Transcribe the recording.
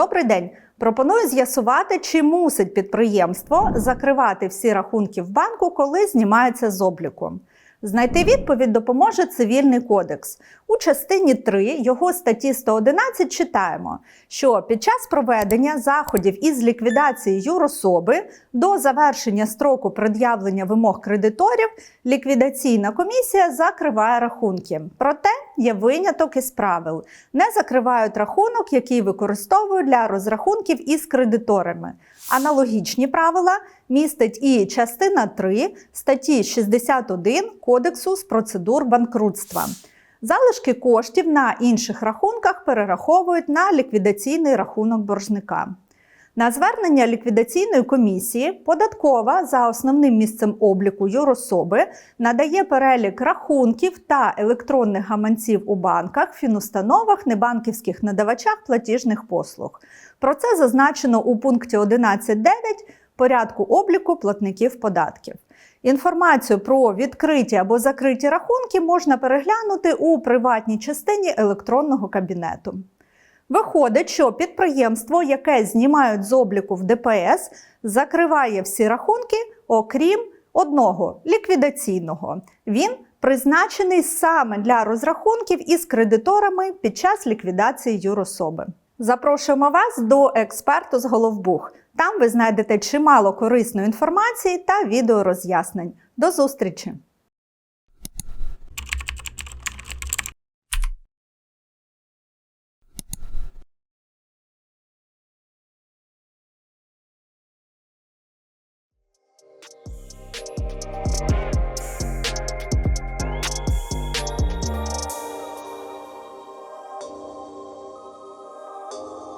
Добрий день. Пропоную з'ясувати, чи мусить підприємство закривати всі рахунки в банку, коли знімається з обліку. Знайти відповідь допоможе цивільний кодекс. У частині 3 його статті 111 читаємо, що під час проведення заходів із ліквідації юрособи до завершення строку пред'явлення вимог кредиторів ліквідаційна комісія закриває рахунки. Проте є виняток із правил. Не закривають рахунок, який використовують для розрахунків із кредиторами. Аналогічні правила містить і частина 3 статті 61 Кодексу з процедур банкрутства. Залишки коштів на інших рахунках перераховують на ліквідаційний рахунок боржника. На звернення ліквідаційної комісії податкова за основним місцем обліку юрособи надає перелік рахунків та електронних гаманців у банках, фінустановах, небанківських надавачах платіжних послуг. Про це зазначено у пункті 11.9 порядку обліку платників податків. Інформацію про відкриті або закриті рахунки можна переглянути у приватній частині електронного кабінету. Виходить, що підприємство, яке знімають з обліку в ДПС, закриває всі рахунки, окрім одного ліквідаційного. Він призначений саме для розрахунків із кредиторами під час ліквідації юрособи. Запрошуємо вас до експерту з Головбух. Там ви знайдете чимало корисної інформації та відеороз'яснень. До зустрічі! Bye.